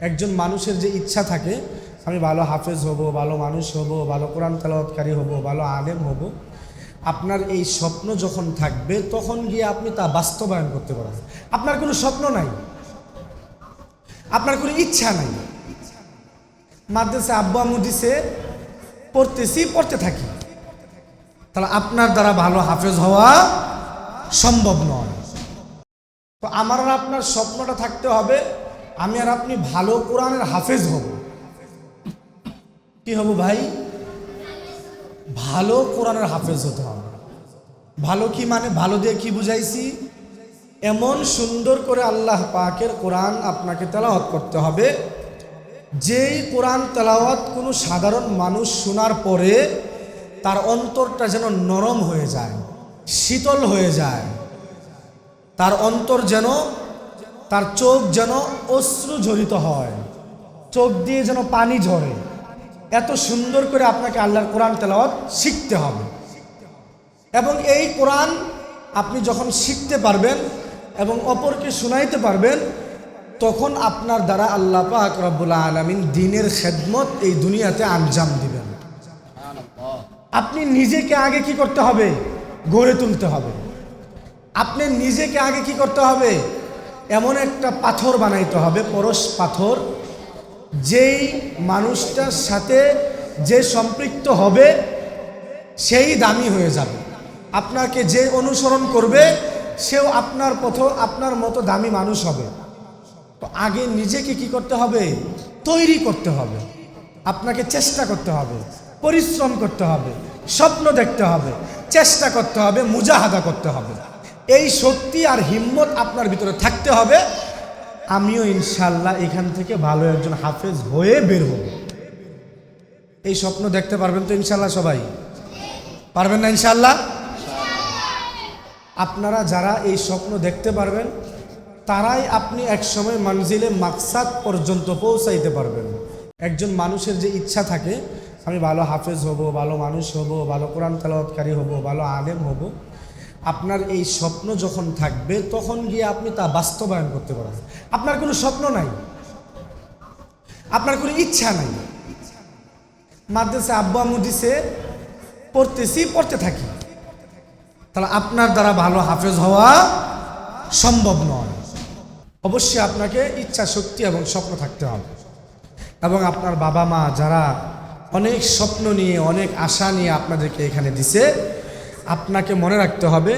একজন মানুষের যে ইচ্ছা থাকে, আমি ভালো হাফেজ হব, ভালো মানুষ হব, ভালো কোরআন তেলাওয়াতকারী হব, ভালো আলেম হব, আপনার এই স্বপ্ন যখন থাকবে, তখন গিয়ে আপনি তা বাস্তবায়ন করতে পারবেন আপনার কোনো স্বপ্ন নাই। আপনার কোনো ইচ্ছা নাই। মাদ্রাসা আব্বু দিছে, পড়তেছি, পড়তে থাকি। তাহলে আপনার দ্বারা ভালো হাফেজ হওয়া সম্ভব নয়। তো আমার আপনার স্বপ্নটা থাকতে হবে আমি আর আপনি ভালো কোরআনের হাফেজ হব। কি হব ভাই? ভালো কোরআনের হাফেজ হতে হবে। ভালো কি মানে? ভালো দিয়ে কি বুঝাইছি? এমন সুন্দর করে আল্লাহ পাকের কোরআন আপনাকে তেলাওয়াত করতে হবে, যেই কোরআন তেলাওয়াত কোনো সাধারণ মানুষ শোনার পরে তার অন্তরটা যেন নরম হয়ে যায়, শীতল হয়ে যায়, তার অন্তর যেন তার চোখ যেন অশ্রু ঝরিত হয়। চোখ দিয়ে যেন পানি ঝরে। এত সুন্দর করে আপনাকে আল্লাহর কোরআন তেলাওয়াত শিখতে হবে। এবং এই কোরআন আপনি যখন শিখতে পারবেন এবং অপরকে শুনাইতে পারবেন, তখন আপনার দ্বারা আল্লাহ পাক রব্বুল আলমিন দিনের খেদমত এই দুনিয়াতে আঞ্জাম দিবেন। আপনি নিজেকে আগে কি করতে হবে? গড়ে তুলতে হবে। আপনি নিজেকে আগে কি করতে হবে? এমন একটা পাথর বানাইতে হবে, পরশ পাথর, যেই মানুষটার সাথে যে সম্পৃক্ত হবে, সেই দামি হয়ে যাবে। আপনাকে যে অনুসরণ করবে, সেও আপনার পথ, আপনার মতো দামি মানুষ হবে। তো আগে নিজেকে কি করতে হবে? তৈরি করতে হবে। আপনাকে চেষ্টা করতে হবে, পরিশ্রম করতে হবে, স্বপ্ন দেখতে হবে, চেষ্টা করতে হবে, মুজাহাদা করতে হবে। এই শক্তি আর হিম্মত আপনার ভিতরে থাকতে হবে। আমিও ইনশাল্লাহ এখান থেকে ভালো একজন হাফেজ হয়ে বের হব। এই স্বপ্ন দেখতে পারবেন তো ইনশাল্লাহ সবাই? পারবেন না ইনশাল্লাহ আপনারা যারা এই স্বপ্ন দেখতে পারবেন, তারাই আপনি একসময় মঞ্জিলে মাকসাদ পর্যন্ত পৌঁছাইতে পারবেন। একজন মানুষের যে ইচ্ছা থাকে, আমি ভালো হাফেজ হব, ভালো মানুষ হব, ভালো কোরআন তেলাওয়াতকারী হব, ভালো আলেম হব আপনার এই স্বপ্ন যখন থাকবে, তখন গিয়ে আপনি তা বাস্তবায়ন করতে পারবেন আপনার কোনো স্বপ্ন নাই। আপনার কোনো ইচ্ছা নাই। মাদ্রাসা আব্বু দিছে, পড়তেছি, পড়তে থাকি। তাহলে আপনার দ্বারা ভালো হাফেজ হওয়া সম্ভব নয়। অবশ্যই আপনাকে ইচ্ছা, শক্তি এবং স্বপ্ন থাকতে হবে। এবং আপনার বাবা মা যারা অনেক স্বপ্ন নিয়ে, অনেক আশা নিয়ে আপনাদেরকে এখানে দিছে আপনাকে মনে রাখতে হবে,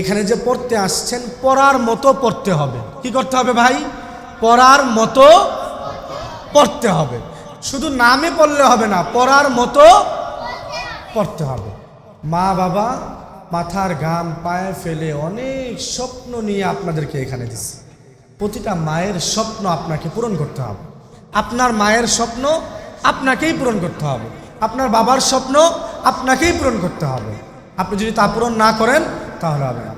এখানে যে পড়তে আসছেন, পড়ার মতো পড়তে হবে। কি করতে হবে ভাই? পড়ার মতো পড়তে হবে। শুধু নামে পড়লে হবে না, পড়ার মতো পড়তে হবে। মা বাবা মাথার ঘাম পায়ে ফেলে অনেক স্বপ্ন নিয়ে আপনাদেরকে এখানে দিচ্ছে প্রতিটা মায়ের স্বপ্ন আপনাকে পূরণ করতে হবে। আপনার মায়ের স্বপ্ন আপনাকেই পূরণ করতে হবে। আপনার বাবার স্বপ্ন আপনাকেই পূরণ করতে হবে। আপনি যদি তা পূরণ না করেন তাহলে হবে না।